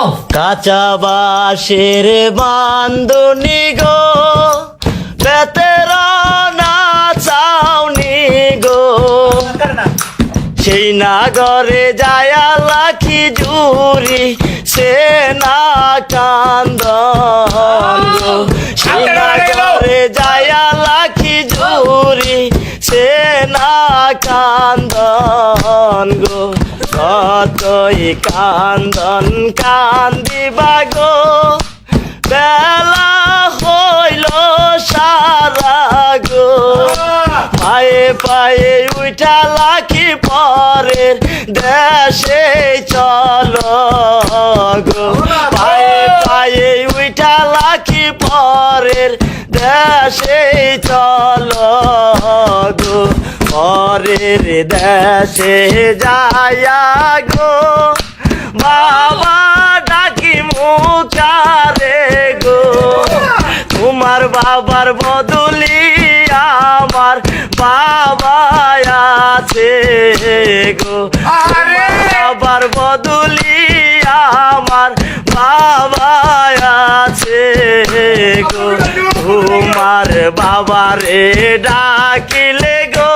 কও কাঁচা বাঁশের বান্ধনি গো বেতের না চাউনি গো। সেই নাগরে যায়া লাখি জুরি সে না কান্দন গো। সেই নাগরে যায়া লাখি জুরি সে না কান্দন গো। কতই কান্দন কান্দিবা গো, বেলা হইল সারা গো। পায়ে পায়ে উঠা লাখি পরের দেশে চলো গো। পরের দেশে চলো গো পরের দেশে যায়া গো। বাবা ডাকি মুখারে গো তোমার বাবার বদলি আমার বাবা আছে গো। বাবার বদলি আমার বাবা আছে গো। তোমার বাবারে ডাকিলে গো।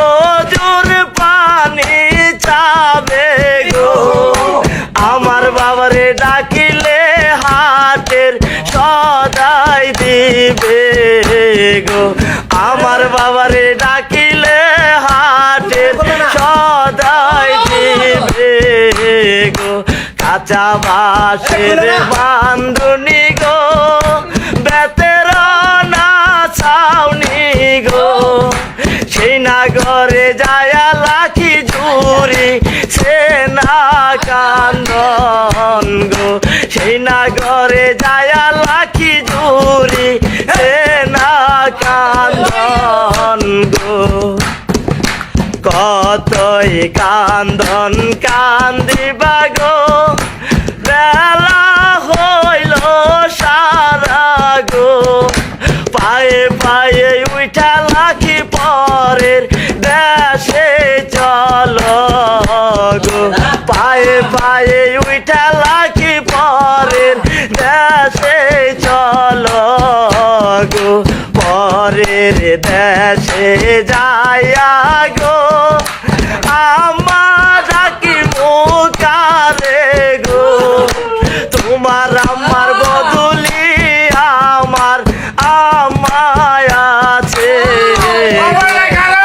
ও জোর পানি চাবে গো। আমার বাবারে কাঁচা বান্ধনি গো বেতের না ছাউনি গো। সেই নাগরে যায়া লাখি জুরি সে না কান্দন গো। সেই নাগরে যায়া লাখি জুরি সে না কান্দন গো। কতই কান্দন কান্দিবা গো যায়া গো। আমার ডাকি মুখারে গো। তোমার আমার বদলি আমার আমায় আছে।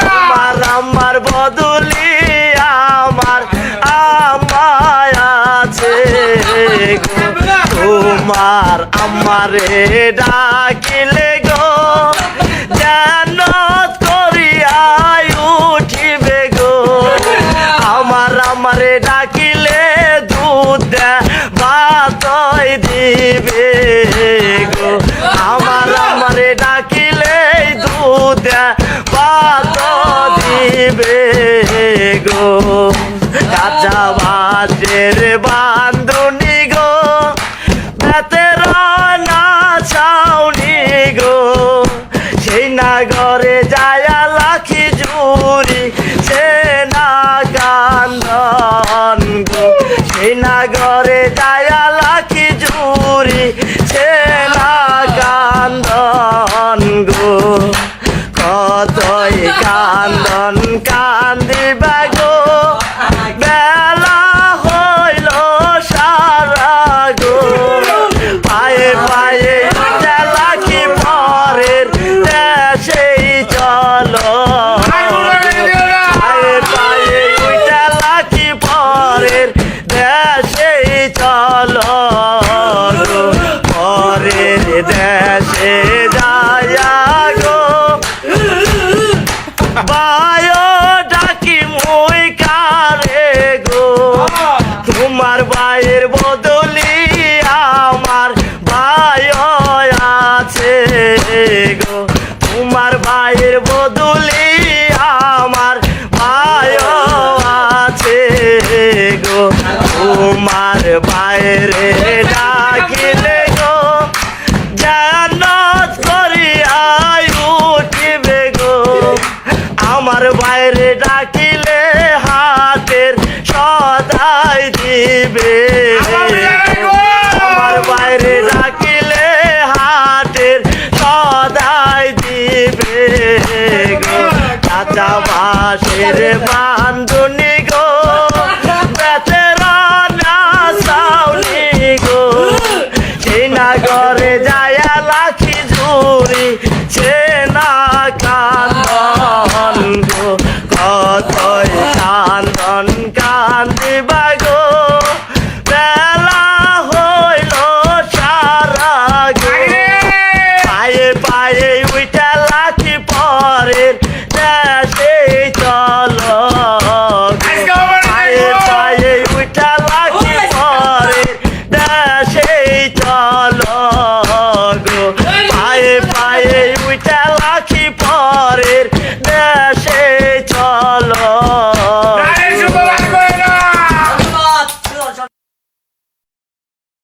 তোমার আমার বদলি আমার আমায় আছে তোমার আমারে ডাকিলে গো। গো। কাঁচা বাজের বান্ধনি গো, তোমার বাইরে ডাকিলে গো জানত করি উঠিবে গো। আমার বাইরে ডাকিলে হাতের সদাই দিবে। আমার বাইরে ডাকিলে হাতের সদাই দিবে গো। কাঁচা বাসের বান বাই